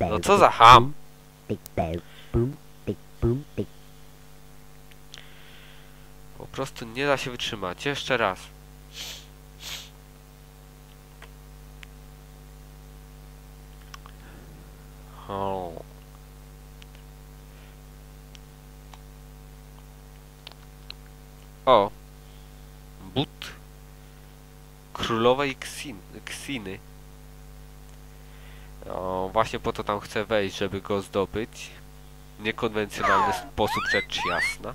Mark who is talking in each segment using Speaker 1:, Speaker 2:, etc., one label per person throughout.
Speaker 1: No co za ham? Po prostu nie da się wytrzymać. Jeszcze raz. O. O. But królowej Ksin, Ksiny. O, właśnie po to tam chcę wejść, żeby go zdobyć. Niekonwencjonalny sposób, rzecz jasna.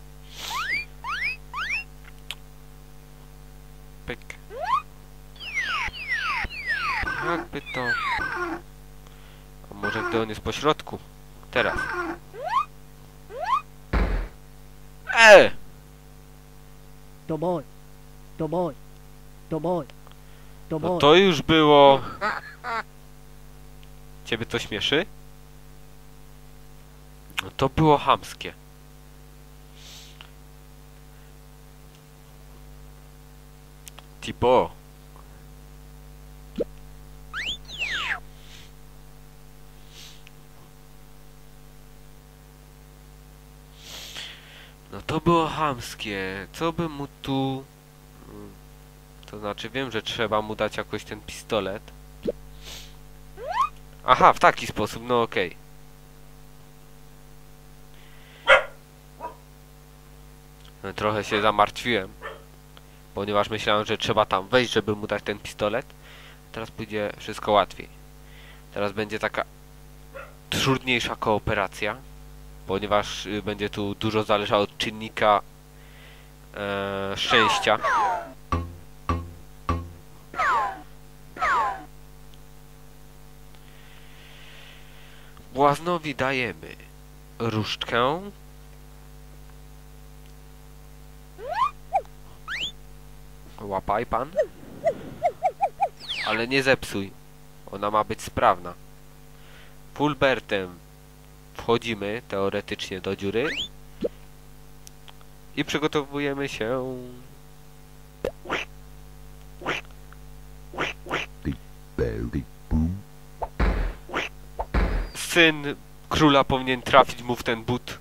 Speaker 1: Pyk. Jakby to... A może gdy on jest po środku? Teraz. E!
Speaker 2: To mój. To mój. To mój. To
Speaker 1: No
Speaker 2: mój.
Speaker 1: to już było... Ciebie to śmieszy? No to było chamskie. Tipo. No to było chamskie. Co by mu tu... Mm, To znaczy wiem, że trzeba mu dać jakoś ten pistolet. Aha, w taki sposób, no okej. No, Trochę się zamartwiłem, ponieważ myślałem, że trzeba tam wejść, żeby mu dać ten pistolet. Teraz pójdzie wszystko łatwiej. Teraz będzie taka trudniejsza kooperacja, ponieważ y, będzie tu dużo zależało od czynnika e, szczęścia. Błaznowi dajemy różdżkę. Łapaj pan. Ale nie zepsuj. Ona ma być sprawna. Fulbertem wchodzimy teoretycznie do dziury. I przygotowujemy się. Syn króla powinien trafić mu w ten but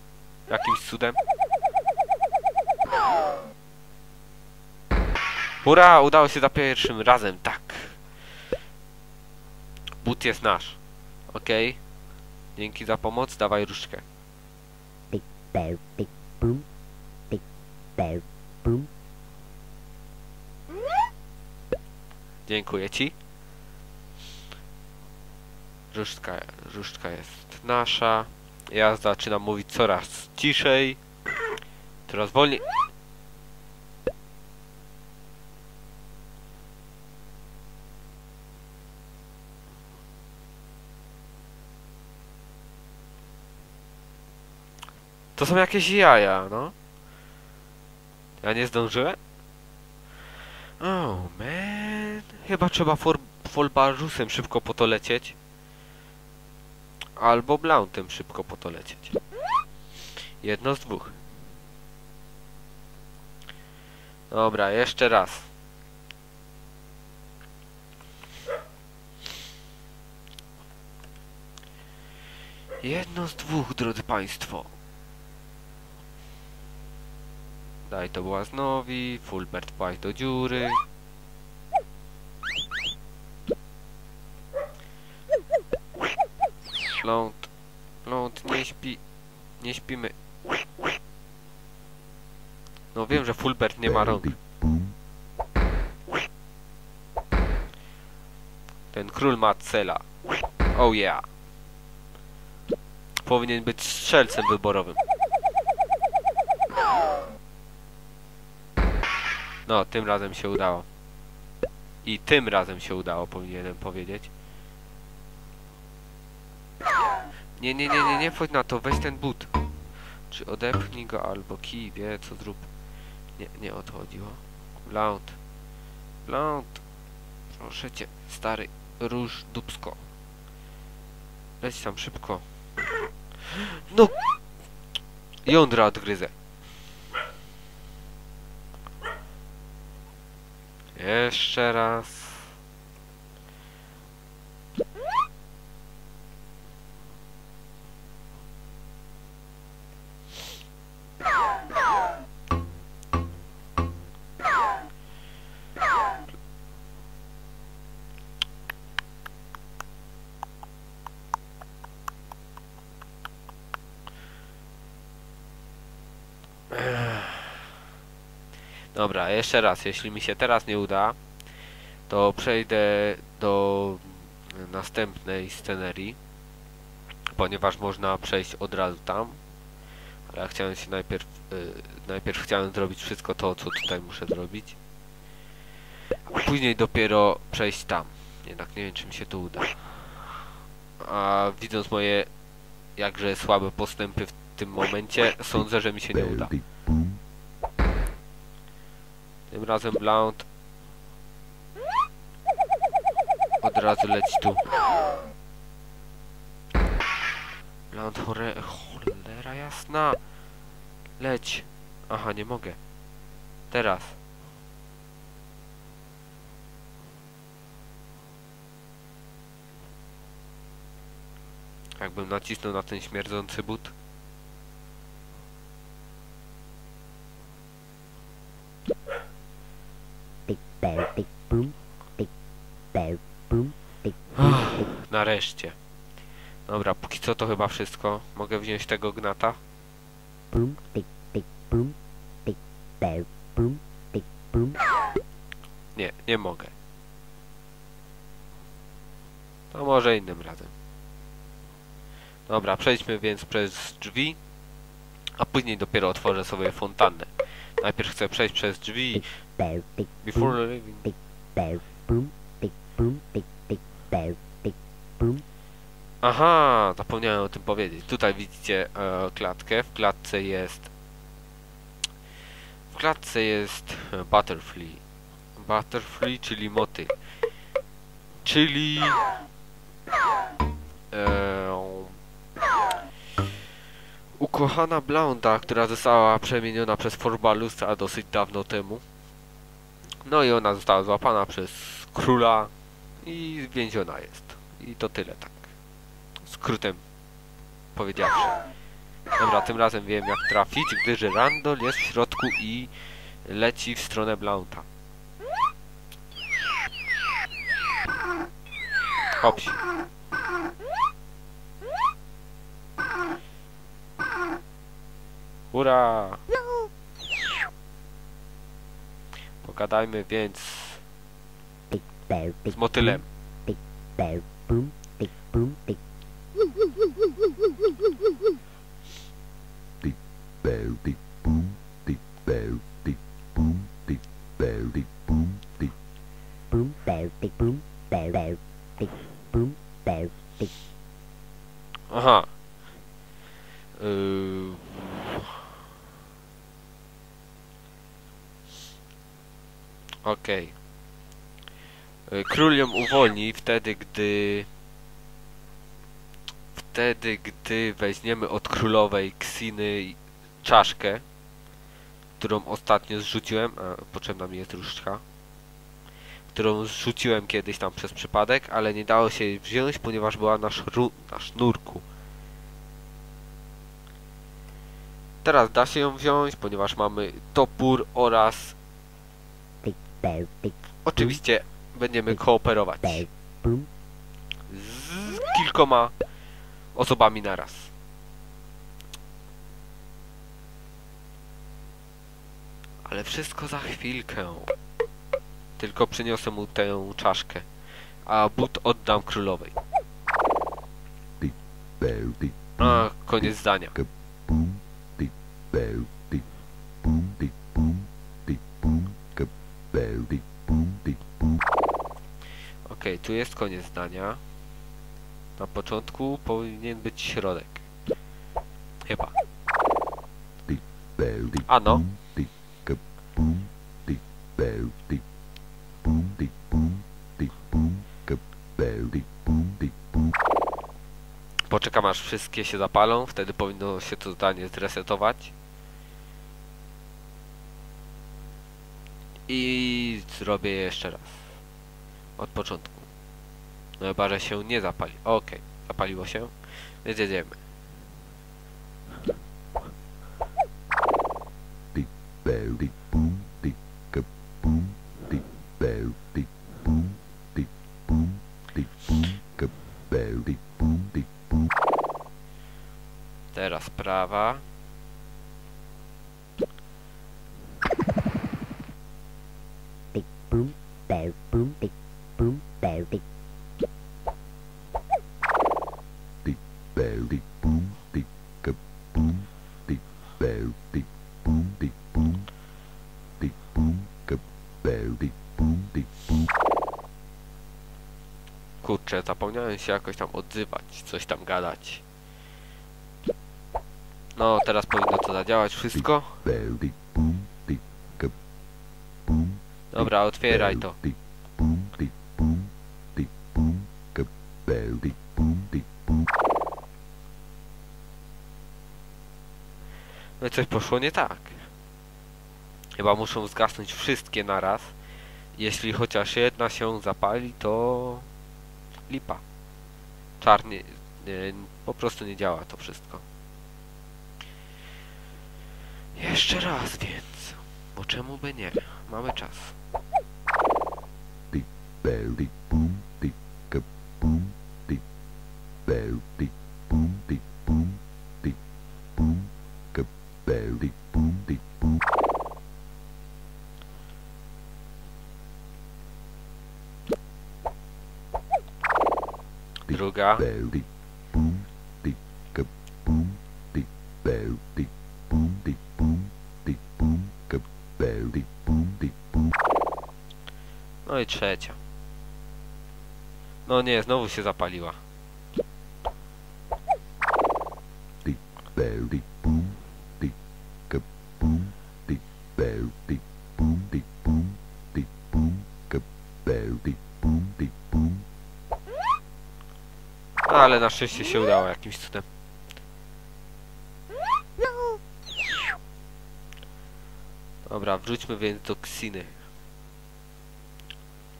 Speaker 1: jakimś cudem. Hurra! Udało się za pierwszym razem, tak. But jest nasz. Okej. Dzięki za pomoc, dawaj różdżkę. Dziękuję ci. Różdżka, różdżka jest nasza. Ja zaczynam mówić coraz ciszej. Coraz wolniej. To są jakieś jaja, no. Ja nie zdążyłem? Oh man. Chyba trzeba for, folbarzusem szybko po to lecieć. Albo blauntem szybko po to lecieć. Jedno z dwóch. Dobra, jeszcze raz. Jedno z dwóch, drodzy Państwo. Daj to błaznowi, Fulbert wpaść do dziury. Ląd, ląd, nie śpi, nie śpimy. No wiem, że Fulbert nie ma rąk. Ten król ma cela. Oh yeah. Powinien być strzelcem wyborowym. No, tym razem się udało. I tym razem się udało, powinienem powiedzieć. Nie, nie, nie, nie, nie wchodź na to, weź ten but. Czy odepchnij go, albo kij, wie co zrób. Nie, nie o to chodziło. Blount. Blount. Proszę cię, stary róż dubsko. Leć tam szybko. No! Jądra odgryzę. Jeszcze raz. Dobra, jeszcze raz, jeśli mi się teraz nie uda, to przejdę do następnej scenerii, ponieważ można przejść od razu tam, ale chciałem się najpierw, y, najpierw chciałem zrobić wszystko to, co tutaj muszę zrobić, a później dopiero przejść tam. Jednak nie wiem, czy mi się to uda. A widząc moje jakże słabe postępy w tym momencie, sądzę, że mi się nie uda. Tym razem Blount od razu leci tu. Blount chore... cholera jasna. Leć. Aha, nie mogę. Teraz. Jakbym nacisnął na ten śmierdzący but.
Speaker 2: Tick bow, tick boom, tick bow, boom, tick boom, tick
Speaker 1: Nareszcie. Dobra, póki co to chyba wszystko. Mogę wziąć tego gnata? Nie, nie mogę. To może innym razem. Dobra, przejdźmy więc przez drzwi, a później dopiero otworzę sobie fontannę. Najpierw chcę przejść przez drzwi before leaving. Aha, zapomniałem o tym powiedzieć. Tutaj widzicie e, klatkę. W klatce jest... W klatce jest e, butterfly. Butterfly, czyli motyl. Czyli... E, ukochana Blonda, która została przemieniona przez Forbalusa dosyć dawno temu. No i ona została złapana przez króla i więziona jest. I to tyle, tak skrótem powiedziawszy. Dobra, tym razem wiem jak trafić, gdyż Randall jest w środku i leci w stronę Blounta. Hopsi. Hurra! Pogadajmy więc
Speaker 2: Tick bow,
Speaker 1: z
Speaker 2: tick
Speaker 1: motylem.
Speaker 2: bow, boom, tick boom, tick
Speaker 3: bow, tick boom, tick bow, tick boom, tick bow, tick boom, tick
Speaker 2: boom, bow, tick boom, bow, bow, tick boom, bow, tick
Speaker 1: Aha. Yy... Okej. Yy, Król ją uwolni wtedy, gdy... Wtedy, gdy weźmiemy od królowej Ksiny czaszkę, którą ostatnio zrzuciłem, a potrzebna mi jest różdżka, którą zrzuciłem kiedyś tam przez przypadek, ale nie dało się jej wziąć, ponieważ była na, szru, na sznurku. Teraz da się ją wziąć, ponieważ mamy topór oraz oczywiście będziemy kooperować z kilkoma osobami naraz. Ale wszystko za chwilkę. Tylko przyniosę mu tę czaszkę, a but oddam królowej. A, koniec zdania.
Speaker 3: boom, boom, boom, boom, boom, boom.
Speaker 1: Okej, tu jest koniec zdania. Na początku powinien być środek. Chyba. A no. Poczekam aż wszystkie się zapalą, wtedy powinno się to zdanie zresetować. I zrobię je jeszcze raz. Od początku. No chyba, że się nie zapali. Okej, zapaliło się. Więc jedziemy.
Speaker 3: bow, tick boom, tick ka boom, tick bow, tick boom, tick boom, tick boom, ka bow, tick boom, tick boom.
Speaker 1: Teraz prawa.
Speaker 2: Boom, bear, boom, tick, boom,
Speaker 3: ka, ka, tick, boom.
Speaker 1: Kurczę, zapomniałem się jakoś tam odzywać, coś tam gadać. No, teraz powinno to zadziałać wszystko.
Speaker 3: Boom, tick, boom.
Speaker 1: No coś poszło nie tak. Chyba muszą zgasnąć wszystkie naraz. Jeśli chociaż jedna się zapali, to lipa. Czarnie, nie, po prostu nie działa to wszystko. Jeszcze raz więc. Bo czemu by nie? Mamy czas.
Speaker 3: Tick, boom, tick, ka, boom, tick, tick, boom, tick, boom, tick, boom, bear, tick, boom, tick, boom.
Speaker 1: Druga.
Speaker 3: Tick, boom, tick, ka, boom, tick, tick, boom, tick, boom, tick, boom, bear, tick, boom, tick, boom.
Speaker 1: No i trzecia. No nie, znowu się zapaliła. No, ale na szczęście się udało jakimś cudem. Dobra, wróćmy więc do Ksiny. Królowa Ksina
Speaker 2: tick,
Speaker 1: czeka.
Speaker 2: bear, tick, boom, tick, bear, boom, tick, boom, tick, tick,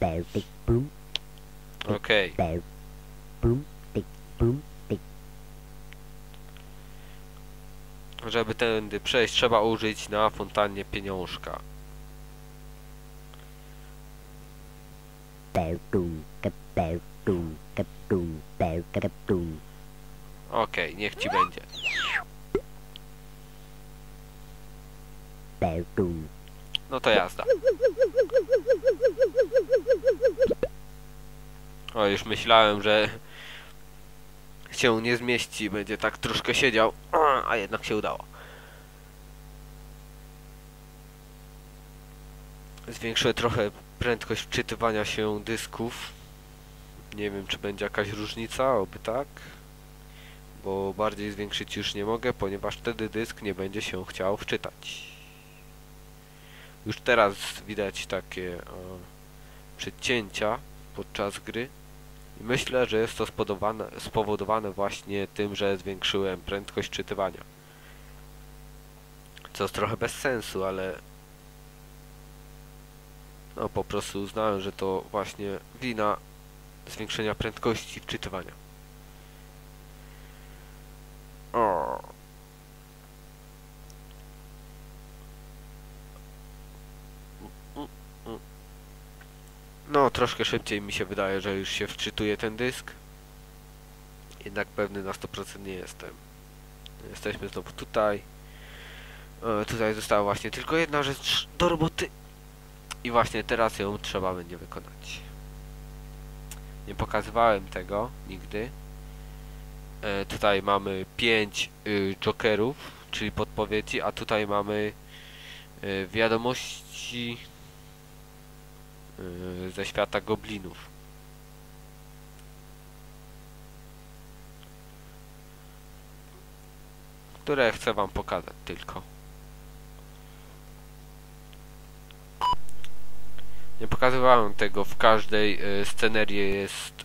Speaker 2: bear, tick, boom,
Speaker 1: Okej.
Speaker 2: tick,
Speaker 1: Żeby tędy przejść, trzeba użyć na fontannie pieniążka.
Speaker 2: boom, boom, boom, bear, ka, ka, boom,
Speaker 1: Okej, niech ci będzie.
Speaker 2: boom,
Speaker 1: No to jazda. O, już myślałem, że się nie zmieści, będzie tak troszkę siedział, a jednak się udało. Zwiększyłem trochę prędkość wczytywania się dysków. Nie wiem, czy będzie jakaś różnica, oby tak. Bo bardziej zwiększyć już nie mogę, ponieważ wtedy dysk nie będzie się chciał wczytać. Już teraz widać takie e, przecięcia podczas gry. I myślę, że jest to spowodowane, spowodowane właśnie tym, że zwiększyłem prędkość czytywania. Co jest trochę bez sensu, ale no po prostu uznałem, że to właśnie wina zwiększenia prędkości wczytywania. O. No, troszkę szybciej mi się wydaje, że już się wczytuje ten dysk. Jednak pewny na 100% nie jestem. Jesteśmy znowu tutaj. E, tutaj została właśnie tylko jedna rzecz do roboty. I właśnie teraz ją trzeba będzie wykonać. Nie pokazywałem tego nigdy. E, tutaj mamy 5 y, jokerów, czyli podpowiedzi, a tutaj mamy y, wiadomości y, ze świata goblinów. Które chcę wam pokazać tylko. Nie pokazywałem tego w każdej y, scenerii jest